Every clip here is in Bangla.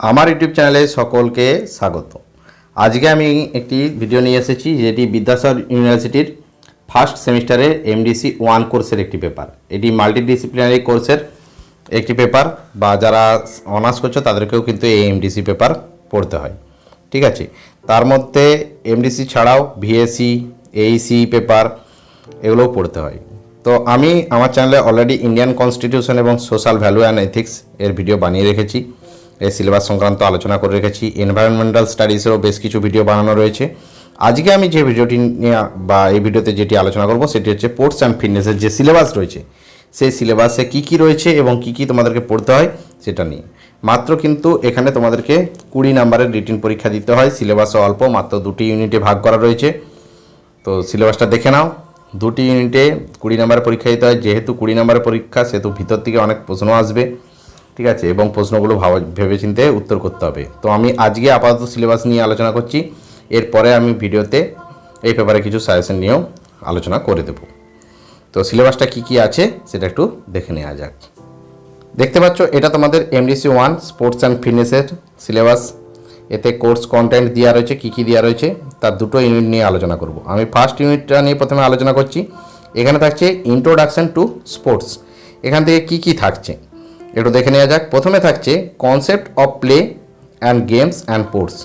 আমার ইউটিউব চ্যানেলে সকলকে স্বাগত। আজকে আমি একটি ভিডিও নিয়ে এসেছি, যেটি বিদ্যাসাগর ইউনিভার্সিটির ফার্স্ট সেমিস্টারের এমডিসি ওয়ান কোর্সের একটি পেপার এটি মাল্টিডিসিপ্লিনারি কোর্সের একটি পেপার বা যারা অনার্স করছ তাদেরকেও কিন্তু এই এমডিসি পেপার পড়তে হয়। ঠিক আছে? তার মধ্যে এমডিসি ছাড়াও ভিএসসি এইসি পেপার এগুলোও পড়তে হয়। তো আমি আমার চ্যানেলে অলরেডি ইন্ডিয়ান কনস্টিটিউশন এবং সোশ্যাল ভ্যালু অ্যান্ড এথিক্স এর ভিডিও বানিয়ে রেখেছি। এই সিলেবাস সংক্রান্ত আলোচনা করে রেখেছি। এনভায়রনমেন্টাল স্টাডিজেরও বেশ কিছু ভিডিও বানানো রয়েছে। আজকে আমি যে ভিডিওটি নিয়ে বা এই ভিডিওতে যেটি আলোচনা করব, সেটি হচ্ছে স্পোর্টস অ্যান্ড ফিটনেসের যে সিলেবাস রয়েছে, সেই সিলেবাসে কী কী রয়েছে এবং কী কী তোমাদেরকে পড়তে হয়, সেটা নিয়ে। মাত্র কিন্তু এখানে তোমাদেরকে কুড়ি নাম্বারের রিটিন পরীক্ষা দিতে হয়। সিলেবাসও অল্প, মাত্র দুটি ইউনিটে ভাগ করা রয়েছে। তো সিলেবাসটা দেখে নাও। দুটি ইউনিটে কুড়ি নাম্বারের পরীক্ষা দিতে হয়। যেহেতু কুড়ি নাম্বারের পরীক্ষা, সেহেতু ভিতর থেকে অনেক প্রশ্ন আসবে। ঠিক আছে, এবং প্রশ্নগুলো ভাবা, ভেবেচিন্তে উত্তর করতে হবে। তো আমি আজকে আপাতত সিলেবাস নিয়ে আলোচনা করছি। এরপরে আমি ভিডিওতে এই পেপারে কিছু সাজেশন নিয়েও আলোচনা করে দেব। তো সিলেবাসটা কি কি আছে, সেটা একটু দেখে নেওয়া যাক। দেখতে পাচ্ছ, এটা তোমাদের এমডিসি ওয়ান স্পোর্টস অ্যান্ড ফিটনেসের সিলেবাস। এতে কোর্স কন্টেন্ট দেওয়া রয়েছে, কী কী দেওয়া রয়েছে, তার দুটো ইউনিট নিয়ে আলোচনা করব। আমি ফার্স্ট ইউনিটটা নিয়ে প্রথমে আলোচনা করছি। এখানে থাকছে ইন্ট্রোডাকশন টু স্পোর্টস এখান থেকে কী কী থাকছে? একটু দেখে নেওয়া যাক। প্রথমে থাকছে concept of play and games and sports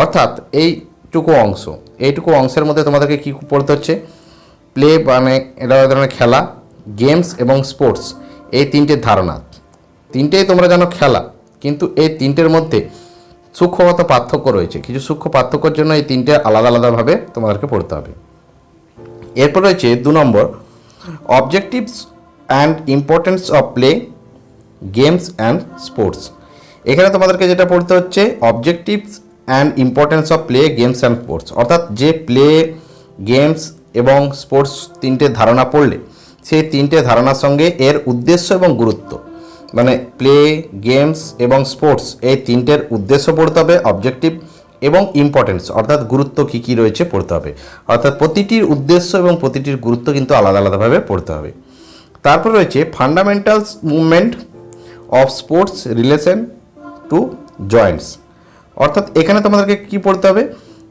অর্থাৎ এইটুকু অংশ। এইটুকু অংশের মধ্যে তোমাদেরকে কী পড়তে হচ্ছে? প্লে মানে এটা ধরনের খেলা গেমস এবং স্পোর্টস এই তিনটে ধারণা। তিনটেই তোমরা জানো খেলা, কিন্তু এই তিনটের মধ্যে সূক্ষ্মগত পার্থক্য রয়েছে। কিছু সূক্ষ্ম পার্থক্যর জন্য এই তিনটে আলাদা আলাদাভাবে তোমাদেরকে পড়তে হবে। এরপর রয়েছে দু নম্বর objectives and importance of play games and sports এখানে তোমাদেরকে যেটা পড়তে হচ্ছে objectives and importance of play games and sports অর্থাৎ যে প্লে গেমস এবং স্পোর্টস তিনটে ধারণা পড়লে, সেই তিনটে ধারণার সঙ্গে এর উদ্দেশ্য এবং গুরুত্ব। মানে প্লে গেমস এবং স্পোর্টস এই তিনটের উদ্দেশ্য পড়তে হবে অবজেক্টিভ এবং ইম্পর্টেন্স অর্থাৎ গুরুত্ব কী কী রয়েছে পড়তে হবে। অর্থাৎ প্রতিটির উদ্দেশ্য এবং প্রতিটির গুরুত্ব কিন্তু আলাদা আলাদাভাবে পড়তে হবে। তারপর রয়েছে fundamentals movement of sports relation to joints অর্থাৎ এখানে তোমাদেরকে কি পড়তে হবে?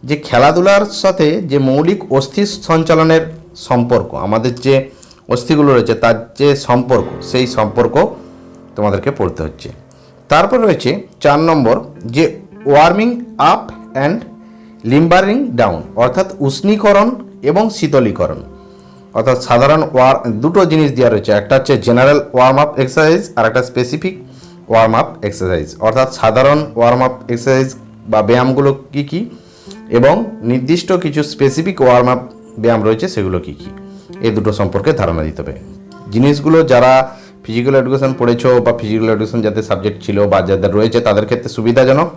যে খেলাধুলার সাথে যে মৌলিক অস্থি সঞ্চালনের সম্পর্ক, আমাদের যে অস্থিগুলো রয়েছে, তার যে সম্পর্ক, সেই সম্পর্ক তোমাদেরকে পড়তে হচ্ছে। তারপর রয়েছে চার নম্বর, যে warming up and limbering down অর্থাৎ উষ্ণীকরণ এবং শীতলীকরণ। অর্থাৎ সাধারণ ওয়ার, দুটো জিনিস দেওয়া রয়েছে। একটা হচ্ছে জেনারেল ওয়ার্ম আপ এক্সারসাইজ আর একটা স্পেসিফিক ওয়ার্ম আপ এক্সারসাইজ অর্থাৎ সাধারণ ওয়ার্ম আপ এক্সারসাইজ বা ব্যায়ামগুলো কী কী এবং নির্দিষ্ট কিছু স্পেসিফিক ওয়ার্ম আপ ব্যায়াম রয়েছে সেগুলো কী কী। এই দুটো সম্পর্কে ধারণা দিতে হবে। জিনিসগুলো যারা ফিজিক্যাল এডুকেশন পড়েছো বা ফিজিক্যাল এডুকেশন যাদের সাবজেক্ট ছিল বা যাদের রয়েছে তাদের ক্ষেত্রে সুবিধাজনক।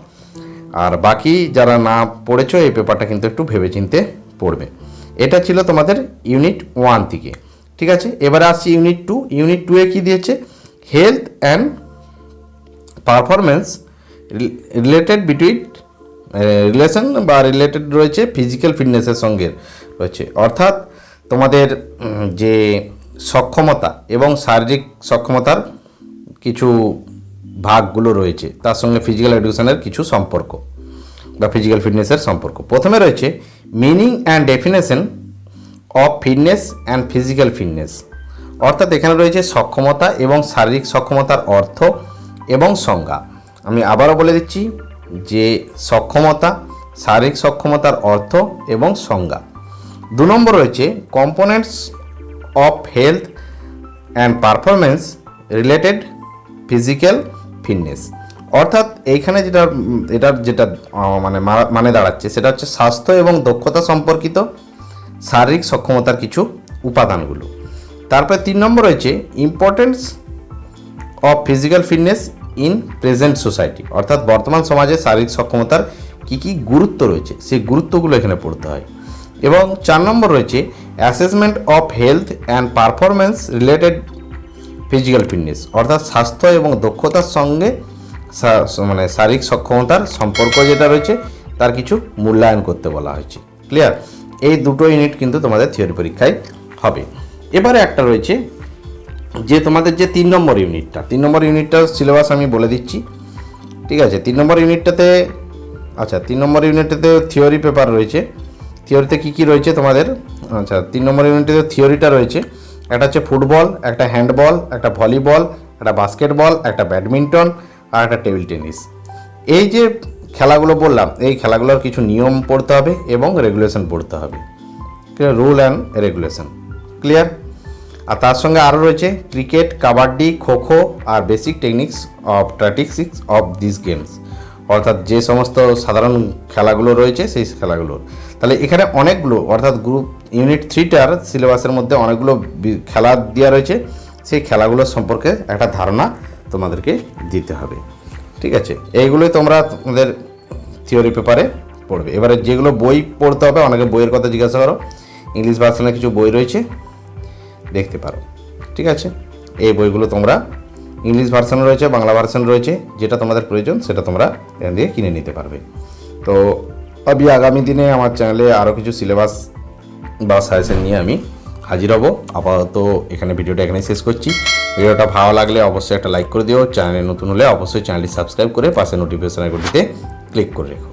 আর বাকি যারা না পড়েছো, এই পেপারটা কিন্তু একটু ভেবেচিন্তে পড়বে। এটা ছিল তোমাদের ইউনিট ওয়ান থেকে। ঠিক আছে? এবারে আসছি ইউনিট টু ইউনিট টুয়ে কী দিয়েছে? Health and performance related between relation বা রিলেটেড রয়েছে ফিজিক্যাল ফিটনেসের সঙ্গে রয়েছে। অর্থাৎ তোমাদের যে সক্ষমতা এবং শারীরিক সক্ষমতার কিছু ভাগগুলো রয়েছে, তার সঙ্গে ফিজিক্যাল এডুকেশনের কিছু সম্পর্ক বা ফিজিক্যাল ফিটনেসের সম্পর্ক। প্রথমে রয়েছে meaning and definition of fitness and physical fitness অর্থাৎ এখানে রয়েছে সক্ষমতা এবং শারীরিক সক্ষমতার অর্থ এবং সংজ্ঞা। আমি আবারও বলে দিচ্ছি যে সক্ষমতা, শারীরিক সক্ষমতার অর্থ এবং সংজ্ঞা। দু নম্বর রয়েছে components of health and performance related physical fitness অর্থাৎ এইখানে যেটা এটার যেটা মানে মানে দাঁড়াচ্ছে, সেটা হচ্ছে স্বাস্থ্য এবং দক্ষতা সম্পর্কিত শারীরিক সক্ষমতার কিছু উপাদানগুলো। তারপরে তিন নম্বর রয়েছে importance of physical fitness in present society অর্থাৎ বর্তমান সমাজে শারীরিক সক্ষমতার কী কী গুরুত্ব রয়েছে, সেই গুরুত্বগুলো এখানে পড়তে হয়। এবং চার নম্বর রয়েছে assessment of health and performance related physical fitness অর্থাৎ স্বাস্থ্য এবং দক্ষতার সঙ্গে মানে শারীরিক সক্ষমতার সম্পর্ক যেটা রয়েছে, তার কিছু মূল্যায়ন করতে বলা হয়েছে। ক্লিয়ার এই দুটো ইউনিট কিন্তু তোমাদের থিওরি পরীক্ষায় হবে। এবারে একটা রয়েছে যে তোমাদের যে তিন নম্বর ইউনিটটা তিন নম্বর ইউনিটটার সিলেবাস আমি বলে দিচ্ছি। ঠিক আছে? তিন নম্বর ইউনিটটাতে আচ্ছা তিন নম্বর ইউনিটটাতে থিওরি পেপার রয়েছে। থিওরিতে কী কী রয়েছে তোমাদের? আচ্ছা তিন নম্বর ইউনিটে থিওরিটা রয়েছে। একটা হচ্ছে ফুটবল, একটা হ্যান্ডবল একটা ভলিবল একটা বাস্কেটবল একটা ব্যাডমিন্টন আর একটা টেবিল টেনিস। এই যে খেলাগুলো বললাম, এই খেলাগুলোর কিছু নিয়ম পড়তে হবে এবং রেগুলেশন পড়তে হবে। রুল অ্যান্ড রেগুলেশন ক্লিয়ার আর তার সঙ্গে আরও রয়েছে cricket kabaddi, kho kho R basic techniques of statistics of this games অর্থাৎ যে সমস্ত সাধারণ খেলাগুলো রয়েছে, সেই খেলাগুলোর। তাহলে এখানে অনেকগুলো, অর্থাৎ গ্রুপ ইউনিট থ্রিটার সিলেবাসের মধ্যে অনেকগুলো খেলা দেওয়া রয়েছে। সেই খেলাগুলোর সম্পর্কে একটা ধারণা তোমাদেরকে দিতে হবে। ঠিক আছে? এইগুলোই তোমরা তোমাদের থিওরি পেপারে পড়বে। এবারে যেগুলো বই পড়তে হবে, অনেকে বইয়ের কথা জিজ্ঞাসা করো। ইংলিশ ভার্সনে কিছু বই রয়েছে, দেখতে পারো। ঠিক আছে? এই বইগুলো তোমরা ইংলিশ ভার্সন রয়েছে, বাংলা ভার্সন রয়েছে, যেটা তোমাদের প্রয়োজন, সেটা তোমরা এখান থেকে কিনে নিতে পারবে। তো আমি আগামী দিনে আমার চ্যানেলে আরও কিছু সিলেবাস বা সাজেশন নিয়ে আমি হাজির হব। আপাতত এখানে ভিডিওটা এখানে শেষ করছি। ভিডিওটা ভালো লাগলে অবশ্যই একটা লাইক করে দিও। চ্যানেলে নতুন হলে অবশ্যই চ্যানেলটি সাবস্ক্রাইব করে পাশে নোটিফিকেশন আইকনটিতে ক্লিক করে রেখো।